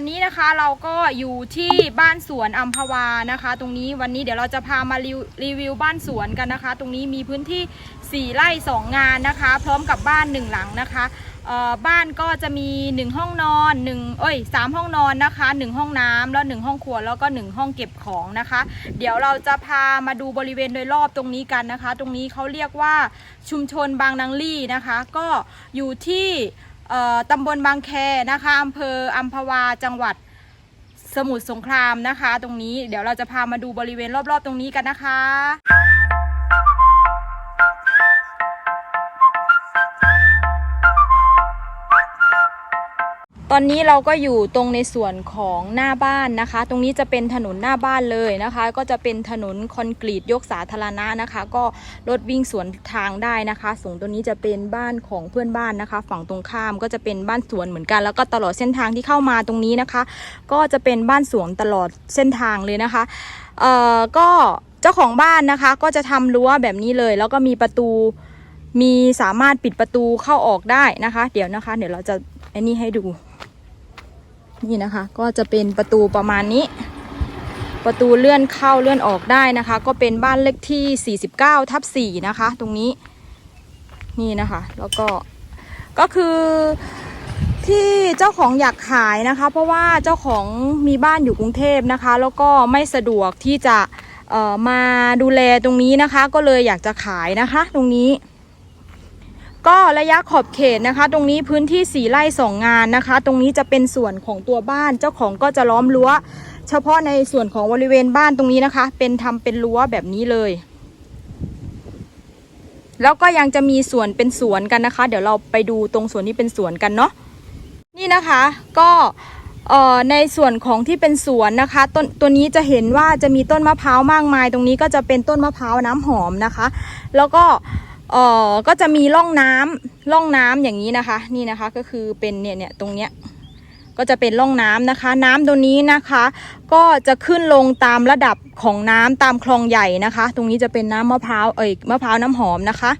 วันนี้นะคะเราก็อยู่ที่บ้านสวนอัมพวานะคะ ตรงนี้วันนี้เดี๋ยวเราจะพามารีวรีวิวบ้านสวนกันนะคะ ตรงนี้มีพื้นที่ 4ไร่2 งานนะคะ พร้อมกับบ้าน 1 หลังนะคะบ้านก็จะมี 1 ห้องนอน1เอ้ย3ห้องนอนนะคะ 1 ห้องน้ำแล้ว 1 ห้องครัวแล้วก็ 1 ห้องเก็บของนะคะ เดี๋ยวเราจะพามาดูบริเวณโดยรอบตรงนี้กันนะคะ ตรงนี้เขาเรียกว่าชุมชนบางนางลี่นะคะ ก็อยู่ที่ ตำบลบางแคนะคะอำเภออัมพวาจังหวัดสมุทรสงครามนะคะ ตรงนี้เดี๋ยวเราจะพามาดูบริเวณรอบๆ ตรงนี้กันนะคะ อนนี้เราก็อยู่ตรงในส่วนของหน้าบ้านนะคะ ตรงนี้จะเป็นถนนหน้าบ้านเลยนะคะ ก็จะเป็นถนนคอนกรีตยกสาธารณะนะคะ ก็รถวิ่งสวนทางได้นะคะส่งตัวนี้จะเป็นบ้านของเพื่อนบ้านนะคะ ฝั่งตรงข้ามก็จะเป็นบ้านสวนเหมือนกัน แล้วก็ตลอดเส้นทางที่เข้ามาตรงนี้นะคะ ก็จะเป็นบ้านสวนตลอดเส้นทางเลยนะคะเอ่อก็เจ้าของบ้านนะคะก็จะทำรั้วแบบนี้เลย แล้วก็มีประตูมีสามารถปิดประตูเข้าออกได้นะคะ เดี๋ยวนะคะ เดี๋ยวเราจะอ้นี่ให้ดู นี่นะคะ ก็จะเป็นประตูประมาณนี้ ประตูเลื่อนเข้าเลื่อนออกได้นะคะ ก็เป็นบ้านเลขที่ 49ทับ4นะคะ ตรงนี้นี่นะคะ แล้วก็ก็คือที่เจ้าของอยากขายนะคะ เพราะว่าเจ้าของมีบ้านอยู่กรุงเทพนะคะ แล้วก็ไม่สะดวกที่จะมาดูแลตรงนี้นะคะ ก็เลยอยากจะขายนะคะ ตรงนี้ ก็ระยะขอบเขตนะคะ ตรงนี้พื้นที่สี่ไร่สองงานนะคะ ตรงนี้จะเป็นส่วนของตัวบ้านเจ้าของก็จะล้อมรั้ว เฉพาะในส่วนของบริเวณบ้านตรงนี้นะคะ เป็นทำเป็นรั้วแบบนี้เลย แล้วก็ยังจะมีสวนเป็นสวนกันนะคะ เดี๋ยวเราไปดูตรงส่วนที่เป็นสวนกันเนาะนี่นะคะก็เอ่อในส่วนของที่เป็นสวนนะคะต้นตัวนี้จะเห็นว่าจะมีต้นมะพร้าวมากมาย ตรงนี้ก็จะเป็นต้นมะพร้าวน้ำหอมนะคะ แล้วก็ อ่อก็จะมีร่องน้ำร่องน้ำอย่างนี้นะคะ นี่นะคะก็คือเป็นเนี่ยเนี่ยตรงเนี้ยก็จะเป็นร่องน้ำนะคะ น้ำตัวนี้นะคะ ก็จะขึ้นลงตามระดับของน้ำตามคลองใหญ่นะคะ ตรงนี้จะเป็นน้ำมะพร้าวเอ่ยมะพร้าวน้ำหอมนะคะ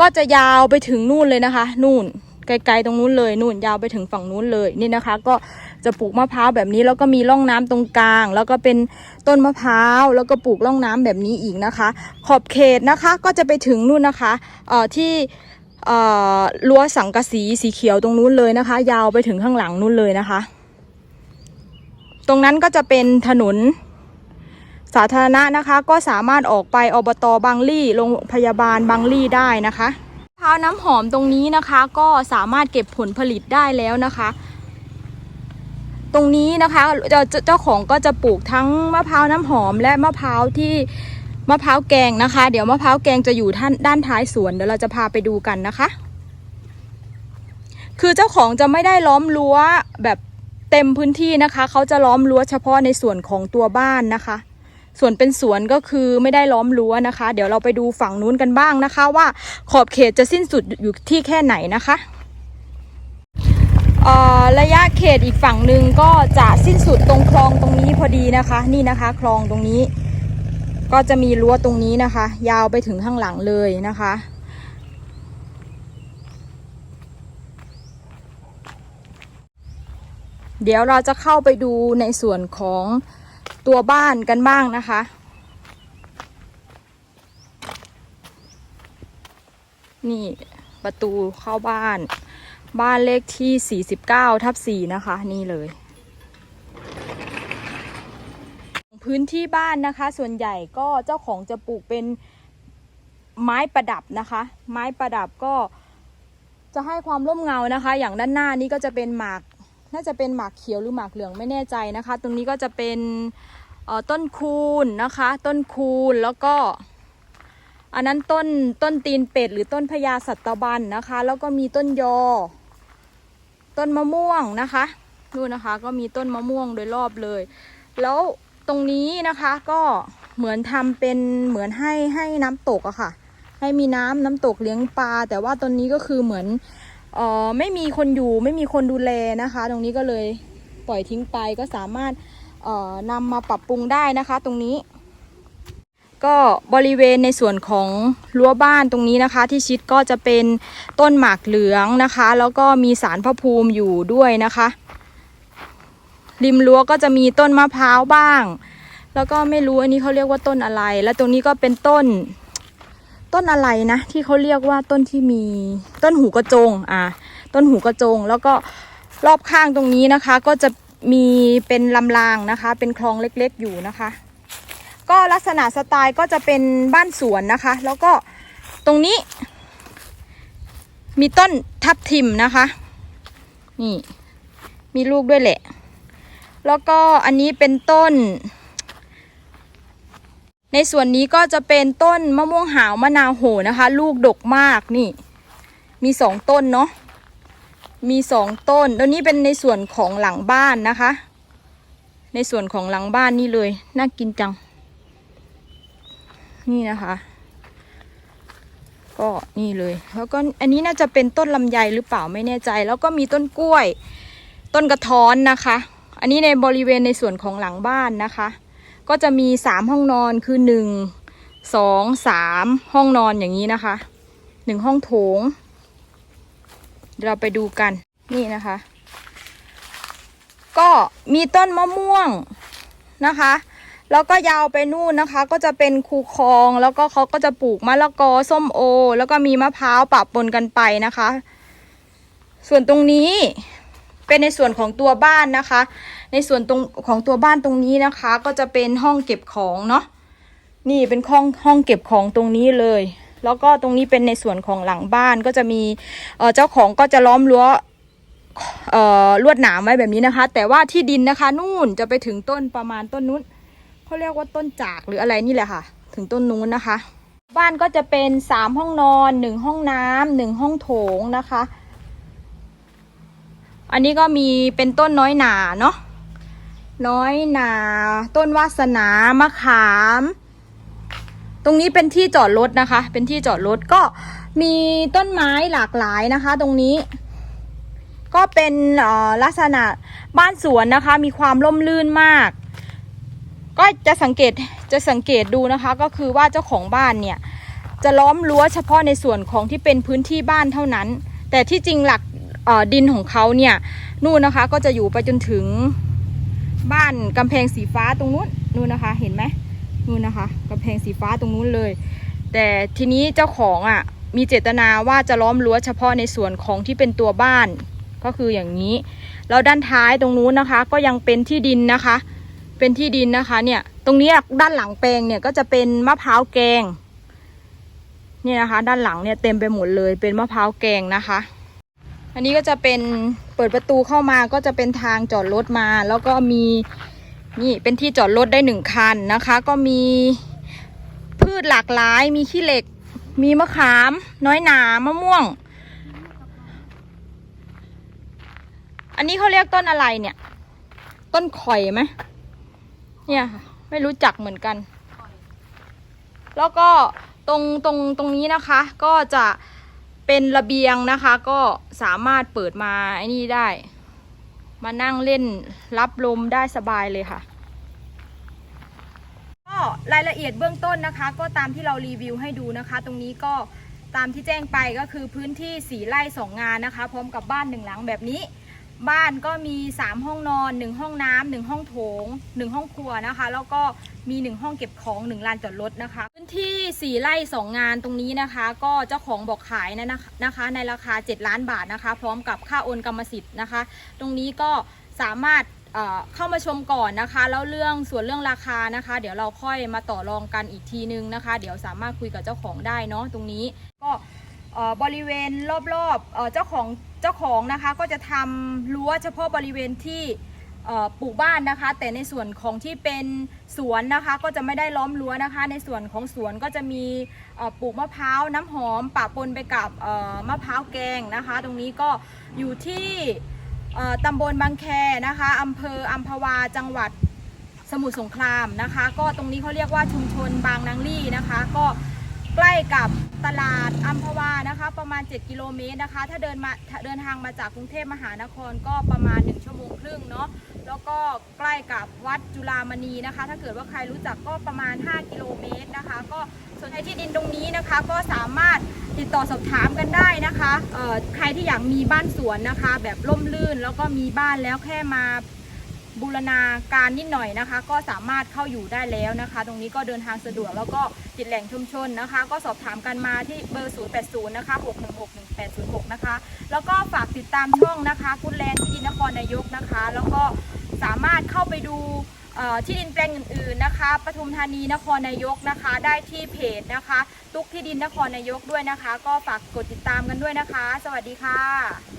ก็จะยาวไปถึงนู่นเลยนะคะ นู่นไกลๆตรงนู้นเลยนู่นยาวไปถึงฝั่งนู้นเลยนี่นะคะ ก็ จะปลูกมะพร้าวแบบนี้แล้วก็มีร่องน้ำตรงกลาง แล้วก็เป็นต้นมะพร้าว แล้วก็ปลูกร่องน้ำแบบนี้อีกนะคะ ขอบเขตนะคะก็จะไปถึงนู่นนะคะเอ่อที่เอ่อรั้วสังกะสีสีเขียวตรงนู้นเลยนะคะ ยาวไปถึงข้างหลังนู้นเลยนะคะ ตรงนั้นก็จะเป็นถนนสาธารณะนะคะก็สามารถออกไปอบตบางลี่โรงพยาบาลบางลี่ได้นะคะมะพร้าวน้ำหอมตรงนี้นะคะ ก็สามารถเก็บผลผลิตได้แล้วนะคะ ตรงนี้นะคะเจ้าเจ้าของก็จะปลูกทั้งมะพร้าวน้ำหอมและมะพร้าวที่มะพร้าวแกงนะคะ เดี๋ยวมะพร้าวแกงจะอยู่ท่านด้านท้ายสวนเดี๋ยวเราจะพาไปดูกันนะคะ คือเจ้าของจะไม่ได้ล้อมรั้วแบบเต็มพื้นที่นะคะ เขาจะล้อมรั้วเฉพาะในส่วนของตัวบ้านนะคะ ส่วนเป็นสวนก็คือไม่ได้ล้อมรั้วนะคะ เดี๋ยวเราไปดูฝั่งนู้นกันบ้างนะคะ ว่าขอบเขตจะสิ้นสุดอยู่ที่แค่ไหนนะคะ ระยะเขตอีกฝั่งหนึ่งก็จะสิ้นสุดตรงคลองตรงนี้พอดีนะคะ นี่นะคะ คลองตรงนี้ ก็จะมีรั้วตรงนี้นะคะ ยาวไปถึงข้างหลังเลยนะคะ เดี๋ยวเราจะเข้าไปดูในส่วนของตัวบ้านกันบ้างนะคะนี่ประตูเข้าบ้าน บ้านเลขที่ 49 ทับ 4 นะคะ นี่เลย พื้นที่บ้านนะคะ ส่วนใหญ่ก็เจ้าของจะปลูกเป็นไม้ประดับนะคะ ไม้ประดับก็จะให้ความร่มเงานะคะ อย่างด้านหน้านี้ก็จะเป็นหมาก น่าจะเป็นหมากเขียวหรือหมากเหลืองไม่แน่ใจนะคะ ตรงนี้ก็จะเป็นต้นคูนนะคะ ต้นคูนแล้วก็ อันนั้นต้นต้นตีนเป็ดหรือต้นพญาสัตบันนะคะ แล้วก็มีต้นยอ ต้นมะม่วงนะคะนู่นนะคะก็มีต้นมะม่วงโดยรอบเลย แล้วตรงนี้นะคะก็เหมือนทำเป็นเหมือนให้ให้น้ำตกอะค่ะ ให้มีน้ำน้ำตกเลี้ยงปลา แต่ว่าตอนนี้ก็คือเหมือนเอ่อไม่มีคนอยู่ไม่มีคนดูแลนะคะ ตรงนี้ก็เลยปล่อยทิ้งไปก็สามารถเอ่อนำมาปรับปรุงได้นะคะ ตรงนี้ ก็บริเวณในส่วนของรั้วบ้านตรงนี้นะคะ ที่ชิดก็จะเป็นต้นหมากเหลืองนะคะ แล้วก็มีสารพระภูมิอยู่ด้วยนะคะ ริมรั้วก็จะมีต้นมะพร้าวบ้าง แล้วก็ไม่รู้อันนี้เขาเรียกว่าต้นอะไร แล้วตรงนี้ก็เป็นต้นต้นอะไรนะที่เขาเรียกว่าต้นที่มีต้นหูกระจงอ่าต้นหูกระจง แล้วก็รอบข้างตรงนี้นะคะ ก็จะมีเป็นลำรางนะคะ เป็นคลองเล็กๆอยู่นะคะ ก็ลักษณะสไตล์ก็จะเป็นบ้านสวนนะคะ แล้วก็ตรงนี้ มีต้นทับทิมนะคะ นี่ มีลูกด้วยแหละ แล้วก็อันนี้เป็นต้น ในส่วนนี้ก็จะเป็นต้นมะม่วงหาวมะนาวโหนะคะ ลูกดกมากนี่ มีสองต้นเนาะมีสองต้นแล้วนี้เป็นในส่วนของหลังบ้านนะคะ ในส่วนของหลังบ้านนี่เลย น่ากินจัง นี่นะคะ ก็นี่เลย แล้วก็อันนี้น่าจะเป็นต้นลำไยหรือเปล่าไม่แน่ใจ แล้วก็มีต้นกล้วย ต้นกระท้อนนะคะ อันนี้ในบริเวณในส่วนของหลังบ้านนะคะ ก็จะมีสามห้องนอนคือหนึ่งสองสามห้องนอนอย่างนี้นะคะหนึ่งห้องโถงเดี๋ยวเราไปดูกันนี่นะคะ ก็มีต้นมะม่วงนะคะ แล้วก็ยาวไปนู่นนะคะ ก็จะเป็นคูคลอง แล้วก็เขาก็จะปลูกมะละกอส้มโอ แล้วก็มีมะพร้าวปะปนกันไปนะคะ ส่วนตรงนี้เป็นในส่วนของตัวบ้านนะคะ ในส่วนตรงของตัวบ้านตรงนี้นะคะ ก็จะเป็นห้องเก็บของเนาะนี่เป็นห้องห้องเก็บของตรงนี้เลย แล้วก็ตรงนี้เป็นในส่วนของหลังบ้านก็จะมีเเจ้าของก็จะล้อมรั้วลวดหนามไว้แบบนี้นะคะ แต่ว่าที่ดินนะคะ นู่นจะไปถึงต้นประมาณต้นนู้น เขาเรียกว่าต้นจากหรืออะไรนี่แหละค่ะ ถึงต้นนู้นนะคะ บ้านก็จะเป็นสามห้องนอนหนึ่งห้องน้ำหนึ่งห้องโถงนะคะ อันนี้ก็มีเป็นต้นน้อยหนาเนาะน้อยหนา ต้นวาสนามะขาม ตรงนี้เป็นที่จอดรถนะคะ เป็นที่จอดรถก็มีต้นไม้หลากหลายนะคะ ตรงนี้ ก็เป็นลักษณะบ้านสวนนะคะ มีความร่มรื่นมาก ก็จะสังเกตจะสังเกตดูนะคะก็คือว่าเจ้าของบ้านเนี่ยจะล้อมรั้วเฉพาะในส่วนของที่เป็นพื้นที่บ้านเท่านั้น แต่ที่จริงหลักดินของเขาเนี่ยนู่นนะคะก็จะอยู่ไปจนถึงบ้านกำแพงสีฟ้าตรงนู้นนู่นนะคะเห็นไหมนู่นนะคะกำแพงสีฟ้าตรงนู้นเลย แต่ทีนี้เจ้าของอะมีเจตนาว่าจะล้อมรั้วเฉพาะในส่วนของที่เป็นตัวบ้านก็คืออย่างนี้แล้วด้านท้ายตรงนู้นนะคะ ก็ยังเป็นที่ดินนะคะ เป็นที่ดินนะคะเนี่ย ตรงนี้ด้านหลังแปลงเนี่ยก็จะเป็นมะพร้าวแกงนี่นะคะ ด้านหลังเนี่ยเต็มไปหมดเลยเป็นมะพร้าวแกงนะคะ อันนี้ก็จะเป็นเปิดประตูเข้ามาก็จะเป็นทางจอดรถมา แล้วก็มีนี่เป็นที่จอดรถได้หนึ่งคันนะคะ ก็มีพืชหลากหลาย มีขี้เหล็ก มีมะขาม น้อยหนามะม่วง อันนี้เขาเรียกต้นอะไรเนี่ย ต้นข่อยไหม เนี่ยค่ะ ไม่รู้จักเหมือนกัน แล้วก็ตรงตรงตรงนี้นะคะ ก็จะเป็นระเบียงนะคะ ก็สามารถเปิดมาไอ้นี่ได้ มานั่งเล่นรับลมได้สบายเลยค่ะก็รายละเอียดเบื้องต้นนะคะ ก็ตามที่เรารีวิวให้ดูนะคะ ตรงนี้ก็ตามที่แจ้งไปก็คือพื้นที่สีไร่สองงานนะคะ พร้อมกับบ้านหนึ่งหลังแบบนี้ บ้านก็มี 3 ห้องนอน 1 ห้องน้ำหนึ่งห้องโถง 1 ห้องครัวนะคะ แล้วก็มี 1 ห้องเก็บของ 1 ลานจอดรถนะคะ พื้นที่ 4ไร่2 งานตรงนี้นะคะ ก็เจ้าของบอกขายนะนะคะ ในราคา 7 ล้านบาทนะคะ พร้อมกับค่าโอนกรรมสิทธิ์นะคะ ตรงนี้ก็สามารถเข้ามาชมก่อนนะคะ แล้วเรื่องส่วนเรื่องราคานะคะ เดี๋ยวเราค่อยมาต่อรองกันอีกทีนึงนะคะ เดี๋ยวสามารถคุยกับเจ้าของได้เนาะตรงนี้ก็ บริเวณรอบๆเจ้าของเจ้าของนะคะก็จะทำรั้วเฉพาะบริเวณที่ปลูกบ้านนะคะ แต่ในส่วนของที่เป็นสวนนะคะ ก็จะไม่ได้ล้อมรั้วนะคะ ในส่วนของสวนก็จะมีปลูกมะพร้าวน้ำหอมปะปนไปกับมะพร้าวแกงนะคะ ตรงนี้ก็อยู่ที่ตำบลบางแคนะคะอำเภออัมพวาจังหวัดสมุทรสงครามนะคะ ก็ตรงนี้เขาเรียกว่าชุมชนบางนางลี่นะคะ ก็ ใกล้กับตลาดอัมพวานะคะ ประมาณ 7 กิโลเมตรนะคะ ถ้าเดินมาเดินทางมาจากกรุงเทพมหานครก็ประมาณ 1 ชั่วโมงครึ่งเนาะแล้วก็ใกล้กับวัดจุฬามณีนะคะ ถ้าเกิดว่าใครรู้จักก็ประมาณ 5 กิโลเมตรนะคะ ก็ส่วนใครที่ดินตรงนี้นะคะ ก็สามารถติดต่อสอบถามกันได้นะคะใครที่อยากมีบ้านสวนนะคะ แบบร่มรื่นแล้วก็มีบ้านแล้วแค่มา บูรณาการนิดหน่อยนะคะ ก็สามารถเข้าอยู่ได้แล้วนะคะ ตรงนี้ก็เดินทางสะดวกแล้วก็ติดแหล่งชุมชนนะคะ ก็สอบถามกันมาที่เบอร์ 080 นะคะ 6161806 นะคะ แล้วก็ฝากติดตามช่องนะคะคุณแลนด์ที่ดินนครนายกนะคะ แล้วก็สามารถเข้าไปดูที่ดินแปลงอื่นๆนะคะปทุมธานีนครนายกนะคะ ได้ที่เพจนะคะ ตุกที่ดินนครนายกด้วยนะคะ ก็ฝากกดติดตามกันด้วยนะคะ สวัสดีค่ะ